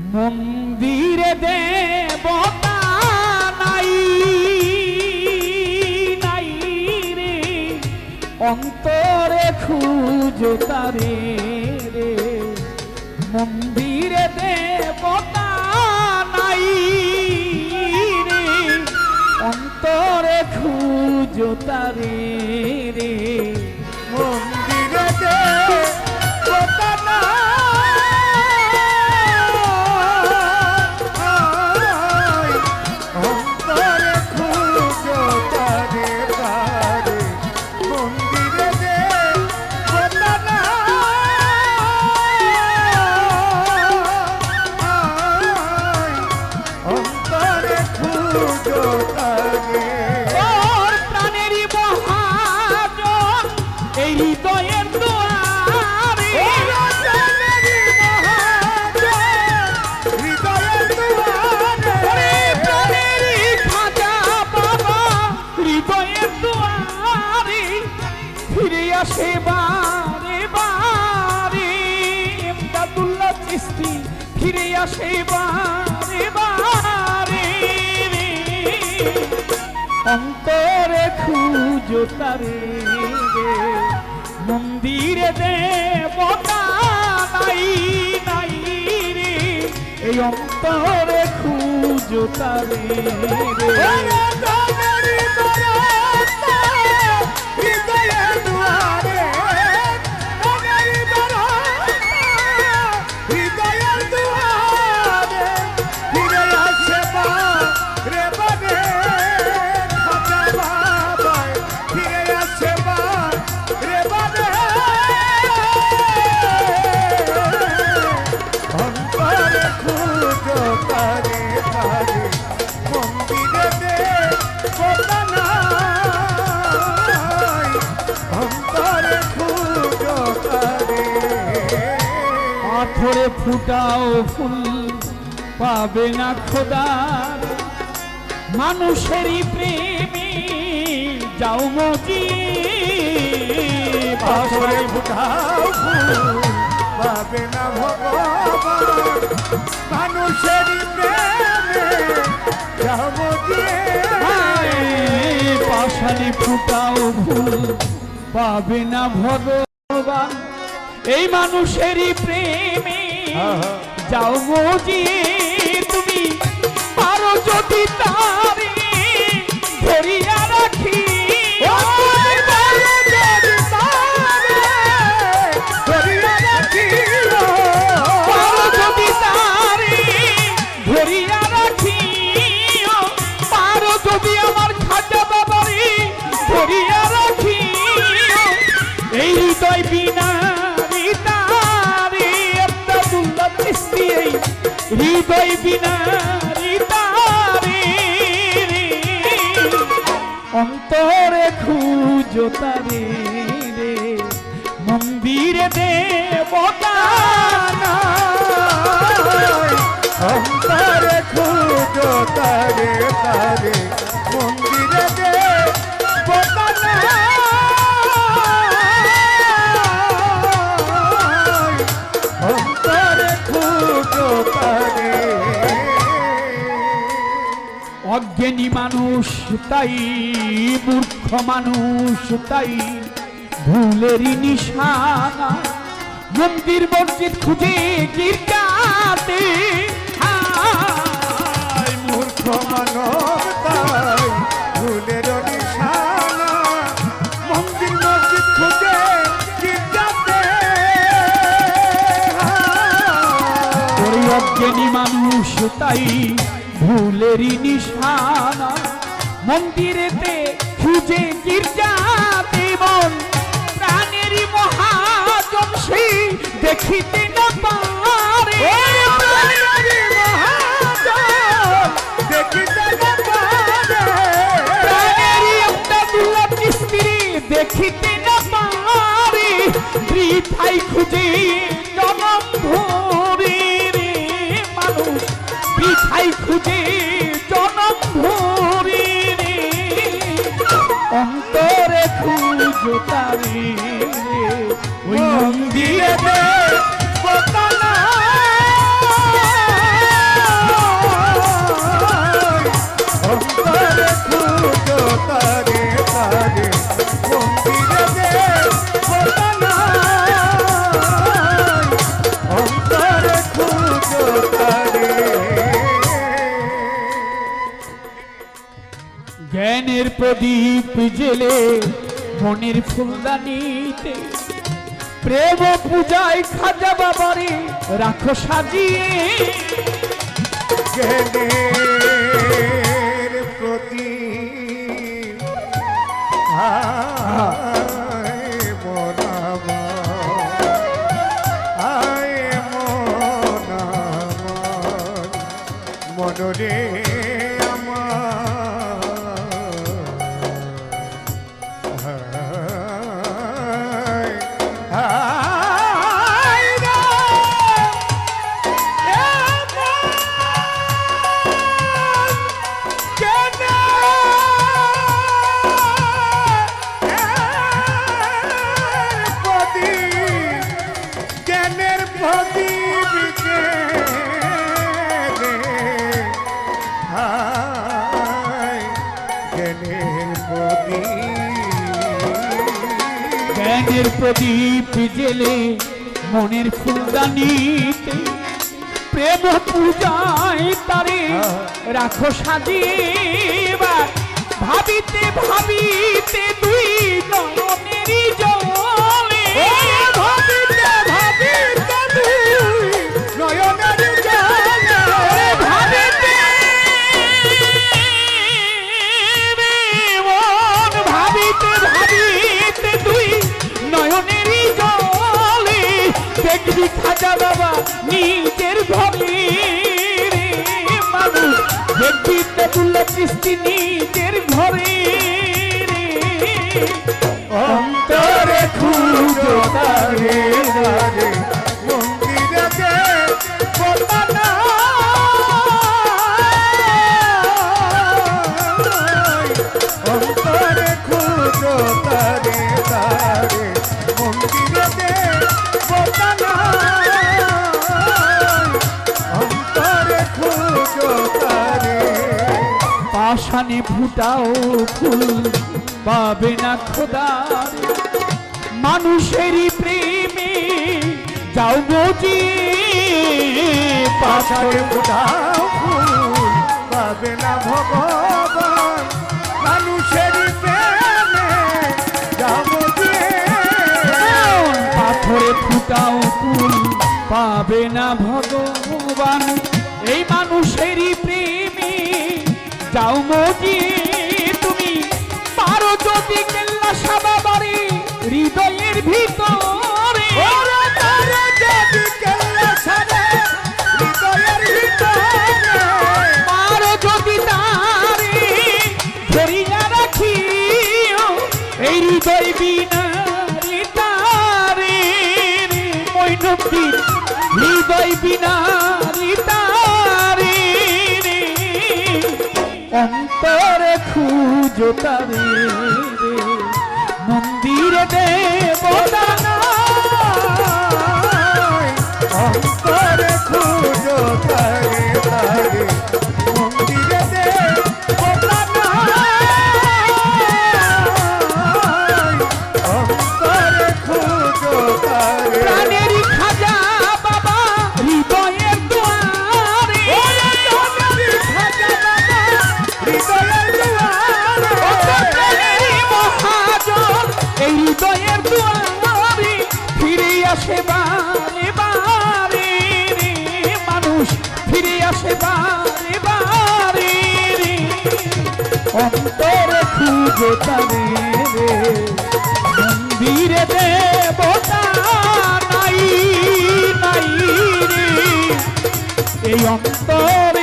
মন্দিরে দেবতা নাই নাই রে। অন্তরে খুঁজো তারে রে। মন্দিরে দেবতা নাই রে। অন্তরে খুঁজো তারে রে। এই হৃদয়ের দুয়ারে। হৃদয়ের দুয়ারে। ফিরে আসে বারে বারে এমদাদুল্লাহ চিস্তি ফিরে আসে বারে বারে। অন্তরে খুঁজো তারে রে। মন্দিরে দেবতা নাই নাই রে এই অন্তরে খুঁজো তারে ফুটাও ফুল পাবে না খোদার। মানুষেরই প্রেমী যাও মজি পাথরে ফুটাও ফুল পাবে না ভগবান। মানুষের প্রেমে যাব দিয়ে পাশানি ফুটাও ফুল পাবে না ভগবান। এই মানুষেরই প্রেমে। যাও মজিয়ে তুমি পারো যদি তারে হৃদয় বিনা অন্তরে খুঁজো তারে রে। মন্দিরে দেবতা অন্তরে খুঁজো তারে তারে অজ্ঞানী মানুষ, তাই মূর্খ মানুষ, তাই ভুলেরই নিশানা। মন্দির মসজিদ খুঁজে গির্জাতে মূর্খ মানব, তাই ভুলের নিশানা। মন্দির মসজিদ খুঁজে গির্জাতে অজ্ঞানী মানুষ, তাই ভুলেরই নিশানা মন্দিরেতে খুঁজে গির্জাতে মন। প্রাণেরই মহাজন সেই দেখিতে না পারে। অন্তরে খুঁজো তারি। ওই দিয়ে দে অন্তরে খুঁজো তারি। প্রদীপ মনির ফুলদানিতে প্রেম পূজায় খাজা বাবারে রাখো সাজিয়ে। প্রতি মনরে জ্ঞানের প্রদীপ জেলে মনের ফুলদানিতে প্রেম পূজায় তারে রাখো সাজিয়ে ভাবিতে ভাবিতে দুই নয়নেরই খাজা বাবা নিজের ঘরে মানুষ দেখবি তেতুল্লা কৃষ্টি নিজের ঘরে পাশানে ফুটাও ফুল পাবে না খোদা। মানুষেরই প্রেমে যাও বুঝি পাশারে ফুটাও ফুল পাবে না ভগবান। মানুষের প্রেমে যাব যে পাথরে ফুটাও ফুল পাবে না ভগবান। এই মানুষেরই প্রেমে যাও মজি তুমি পারো যদি কেল্লা সাবাবারে হৃদয়ের ভিতরে। যদি কেল্লা ছাড়ে হৃদয়ের ভিতরে। পারো যদি তারে ধরিয়া রাখিও এই হৃদয় বিনা তারে। মৈনবীর হৃদয় বিনা অন্তরে খুঁজো তারে। মন্দিরে দেব অন্তরে খুঁজো তারে। অন্তরে খুঁজে তারে রে। মন্দিরে দেবতা নাই নাই রে। এই অন্তরে